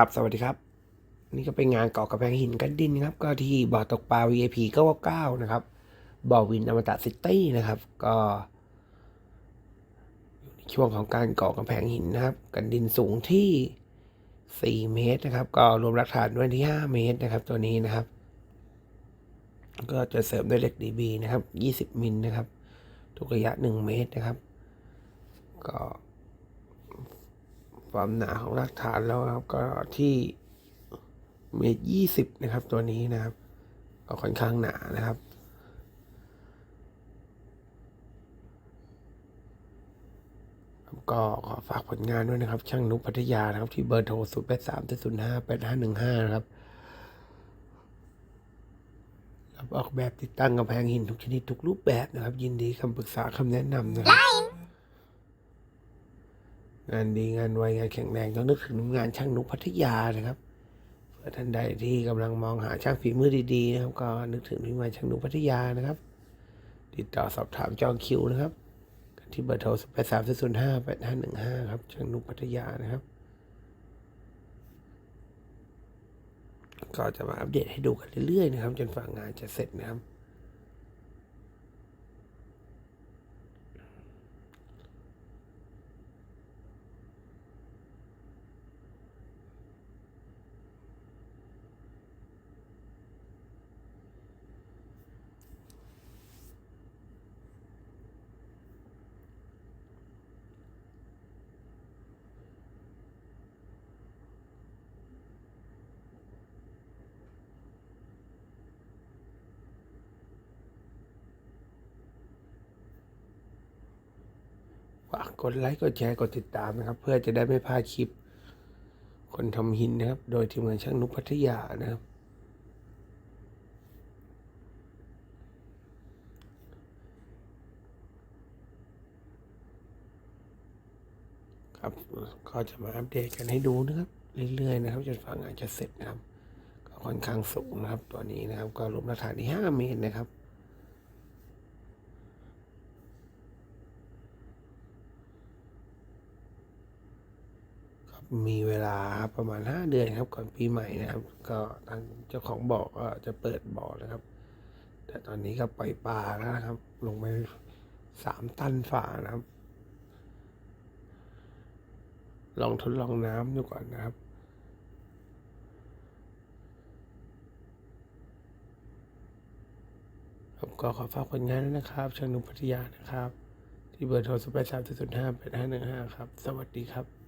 ครับ สวัสดีครับ นี่ก็เป็นงานก่อกระแพงหินกันดินครับ ก็ที่บ่อตกปลา VIP 99นะครับ บ่อวินอมตะซิตี้นะครับ ก็อยู่ในช่วงของการก่อกระแพงหินนะครับ กันดินสูงที่ 4 เมตรนะครับ ก็รวมหลักฐานด้วยที่ 5 เมตรนะครับ ตัวนี้นะครับ ก็จะเสริมด้วยเหล็กดีบีนะครับ 20 มิลนะครับ ทุกระยะ 1 เมตรนะครับ ก็ ความหนาของรากฐานแล้วครับ ก็ที่เมตรยี่สิบนะครับ ตัวนี้นะครับ ก็ค่อนข้างหนานะครับ ก็ขอฝากผลงานด้วยนะครับ ช่างนุกพัทยานะครับ ที่เบอร์โทร0 8 3 0 5 8 5 1 5นะครับรับออกแบบติดตั้งกำแพงหินทุกชนิดทุกรูปแบบนะครับ ยินดีคำปรึกษาคำแนะนำนะครับ งานดีงานไวงานแข็งแรงต้องนึกถึงงานช่างนุกพัทยานะครับเพื่อท่านใดที่กำลังมองหาช่างฝีมือดีๆนะครับ ก็นึกถึงทีมงานช่างนุกพัทยานะครับ ติดต่อสอบถามจองคิวนะครับ ที่เบอร์โทร8 3 0 5 8 5 1 5ครับช่างนุกพัทยานะครับ ก็จะมาอัปเดตให้ดูกันเรื่อยๆนะครับ จนฝ่างานจะเสร็จนะครับากกดไลค์กดแชร์กดติดตามนะครับ เพื่อจะได้ไม่พลาดคลิป คนทำหินนะครับ โดยทีมงานช่างนุพัทยานะครับ ครับก็จะมาอัปเดตกันให้ดูนะครับ เรื่อยๆนะครับจนฝ่างานจะเสร็จนะครับ ก็ค่อนข้างสูงนะครับ ตัวนี้นะครับ ก็รวมราคาที่ห้าเมตรนะครับ ครับ มีเวลาประมาณห้าเดือนครับก่อนปีใหม่นะครับ ก็ทางเจ้าของบอก็จะเปิดบ่อนะครับ แต่ตอนนี้ก็ปล่อยปลาแล้วนะครับ ลงไปสามตันฝ่านะครับ ลองทดลองน้ำดูก่อนนะครับผมก็ขอฝากผลงานด้วยนะครับช่างนุพัทยานะครับ ที่เบอร์โทร0 8 3 0 5 8 5 1 5ครับ สวัสดีครับ